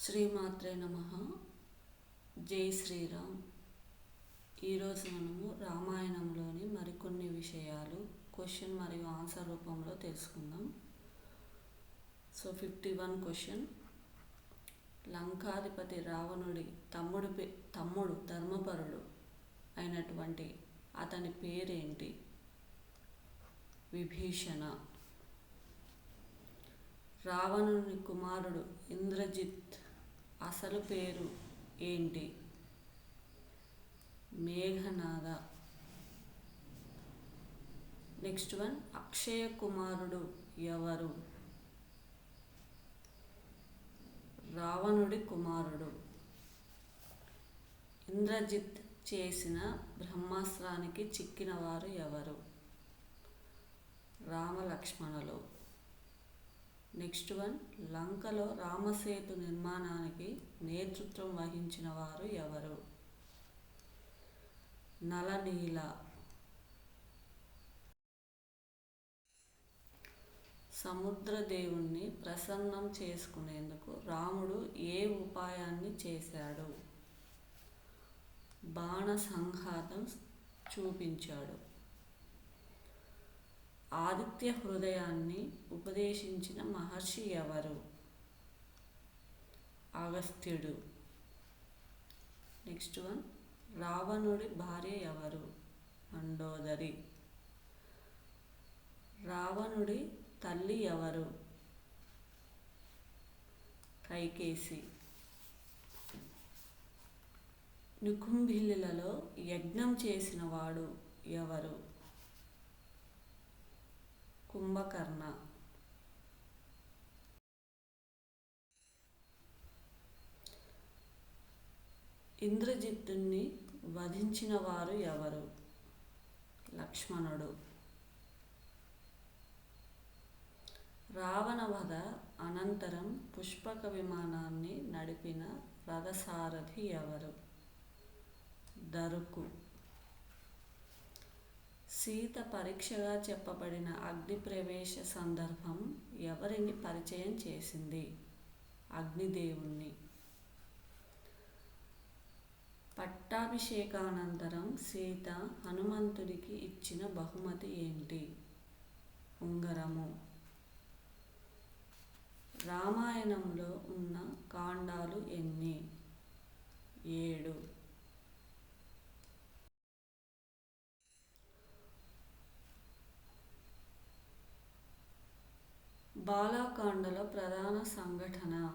శ్రీమాత్రే నమ. జై శ్రీరామ్. ఈరోజు మనము రామాయణంలోని మరికొన్ని విషయాలు క్వశ్చన్ మరియు ఆన్సర్ రూపంలో తెలుసుకుందాం. సో ఫిఫ్టీ వన్ క్వశ్చన్ లంకాధిపతి రావణుడి తమ్ముడు పే తమ్ముడు ధర్మపరుడు అయినటువంటి అతని పేరేంటి? విభీషణ. రావణుని కుమారుడు ఇంద్రజిత్ అసలు పేరు ఏంటి? మేఘనాద. నెక్స్ట్ వన్ అక్షయ కుమారుడు ఎవరు? రావణుడి కుమారుడు. ఇంద్రజిత్ చేసిన బ్రహ్మాస్త్రానికి చిక్కిన వారు ఎవరు? రామలక్ష్మణులు. నెక్స్ట్ వన్ లంకలో రామసేతు నిర్మాణానికి నేతృత్వం వహించిన వారు ఎవరు? నలనీల. సముద్రదేవుణ్ణి ప్రసన్నం చేసుకునేందుకు రాముడు ఏ ఉపాయాన్ని చేశాడు? బాణ సంఘాతం చూపించాడు. ఆదిత్య హృదయాన్ని ఉపదేశించిన మహర్షి ఎవరు? అగస్త్యుడు నెక్స్ట్ వన్. రావణుడి భార్య ఎవరు? మండోదరి. రావణుడి తల్లి ఎవరు? కైకేసి. నికుంభిల్లులలో యజ్ఞం చేసిన వాడు ఎవరు? కుంభకర్ణ ఇంద్రజిత్తుని వధించిన వారు ఎవరు లక్ష్మణుడు రావణ వధ అనంతరం పుష్పక విమానాన్ని నడిపిన రథసారథి ఎవరు దరుకు సీత పరీక్షగా చెప్పబడిన అగ్ని ప్రవేశ సందర్భం ఎవరిని పరిచయం చేసింది? అగ్నిదేవుణ్ణి. పట్టాభిషేకానంతరం సీత హనుమంతుడికి ఇచ్చిన బహుమతి ఏంటి? ఉంగరము. రామాయణంలో ఉన్న కాండాలు ఎన్ని? ఏడు. బాలాకాండలో ప్రధాన సంఘటన.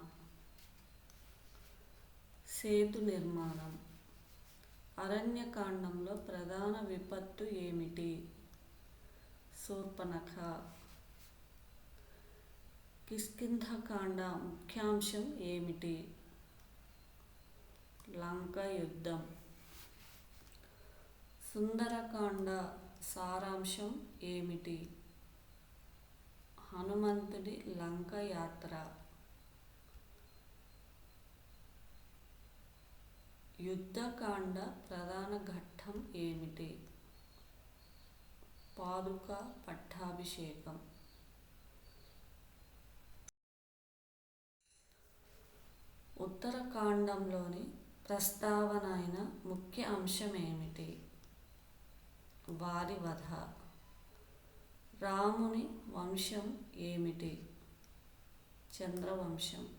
సేతు నిర్మాణం. అరణ్యకాండంలో ప్రధాన విపత్తు ఏమిటి? శూర్పణఖ కిష్కింధకాండ ముఖ్యాంశం ఏమిటి? లంక యుద్ధం. సుందరకాండ సారాంశం ఏమిటి? హనుమంతుడి లంక యాత్ర. యుద్ధకాండ ప్రధాన ఘట్టం ఏమిటి? పాదుక పట్టాభిషేకం. ఉత్తరకాండంలోని ప్రస్తావన అయిన ముఖ్య అంశం ఏమిటి? వారి వధ రాముని వంశం ఏమిటి? చంద్రవంశం.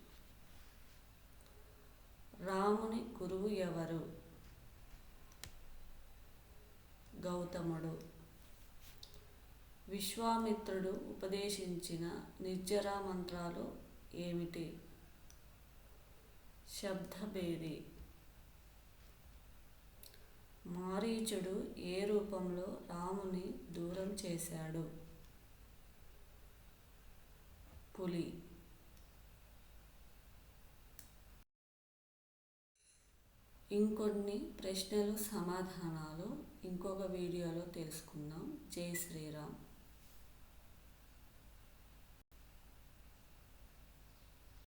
రాముని గురువు ఎవరు? గౌతముడు. విశ్వామిత్రుడు ఉపదేశించిన నిర్జరా మంత్రాలు ఏమిటి? శబ్దభేది. మారీచుడు ఏ రూపంలో రాముని దూరం చేశాడు? పులి. ఇంకొన్ని ప్రశ్నలు సమాధానాలు ఇంకొక వీడియోలో తెలుసుకుందాం. జై శ్రీరామ్.